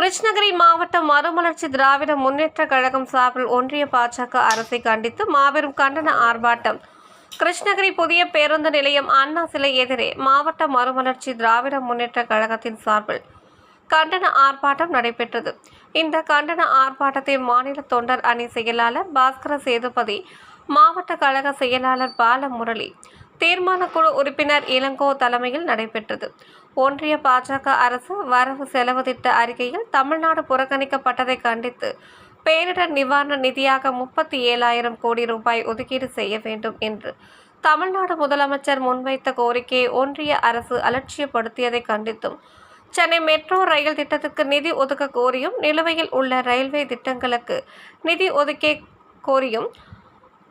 கிருஷ்ணகிரி மாவட்டம் மறுமலர்ச்சி திராவிட முன்னேற்ற கழகம் சார்பில் ஒன்றிய பாஜக அரசை கண்டித்து மாபெரும் கண்டன ஆர்ப்பாட்டம். கிருஷ்ணகிரி புதிய பேருந்து நிலையம் அண்ணா சிலை எதிரே மாவட்ட மறுமலர்ச்சி திராவிட முன்னேற்ற கழகத்தின் சார்பில் கண்டன ஆர்ப்பாட்டம் நடைபெற்றது. இந்த கண்டன ஆர்ப்பாட்டத்தை மாநில தொண்டர் அணி செயலாளர் பாஸ்கர சேதுபதி மாவட்ட கழக செயலாளர் பாலமுரளி தீர்மான குழு உறுப்பினர் இளங்கோ தலைமையில் நடைபெற்றது. ஒன்றிய பாஜக அரசு வரவு செலவு திட்ட அறிக்கையில் தமிழ்நாடு புறக்கணிக்கப்பட்டதை கண்டித்து பேரிடர் நிவாரண நிதியாக முப்பத்தி ஏழாயிரம் கோடி ரூபாய் ஒதுக்கீடு செய்ய வேண்டும் என்று தமிழ்நாடு முதலமைச்சர் முன்வைத்த கோரிக்கையை ஒன்றிய அரசு அலட்சியப்படுத்தியதை கண்டித்தும் சென்னை மெட்ரோ ரயில் திட்டத்துக்கு நிதி ஒதுக்க கோரியும் நிலுவையில் உள்ள ரயில்வே திட்டங்களுக்கு நிதி ஒதுக்க கோரியும்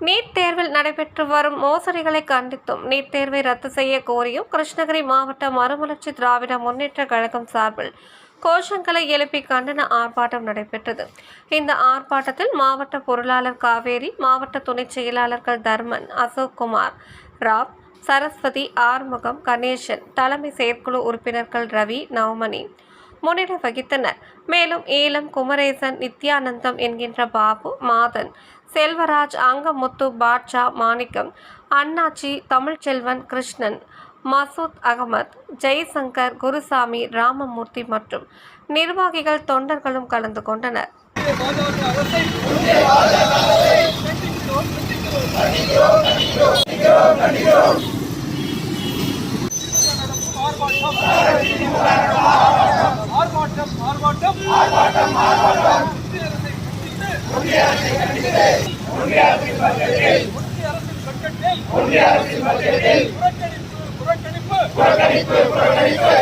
நீட் தேர்வில் நடைபெற்று வரும் மோசடிகளை கண்டித்தும் நீட் தேர்வை ரத்து செய்ய கோரியும் கிருஷ்ணகிரி மாவட்ட மறுமலர்ச்சி திராவிட முன்னேற்ற கழகம் சார்பில் கோஷங்களை எழுப்பி கண்டன ஆர்ப்பாட்டம் நடைபெற்றது. இந்த ஆர்ப்பாட்டத்தில் மாவட்ட பொருளாளர் காவேரி மாவட்ட துணைச் செயலாளர்கள் தர்மன் அசோக் குமார் ராவ் சரஸ்வதி ஆறுமுகம் கணேசன் தலைமை செயற்குழு உறுப்பினர்கள் ரவி நவமணி முன்னிலை வகித்தனர் மேலும் ஏலம் குமரேசன் நித்யானந்தம் என்கின்ற பாபு மாதன் செல்வராஜ் அங்கமுத்து பாட்ஷா மாணிக்கம் அண்ணாச்சி தமிழ்ச்செல்வன் கிருஷ்ணன் மசூத் அகமத் ஜெய்சங்கர் குருசாமி ராமமூர்த்தி மற்றும் நிர்வாகிகள் தொண்டர்களும் கலந்து கொண்டனர் Thank you கண்டிக்கிறோம் கண்டிக்கிறோம் ஆர்ப்பாட்டம் ஆர்ப்பாட்டம் ஆர்ப்பாட்டம் ஒன்றிய அரசின் பட்ஜெட்டை புறக்கணிப்பு புறக்கணிப்பு புறக்கணிப்பு.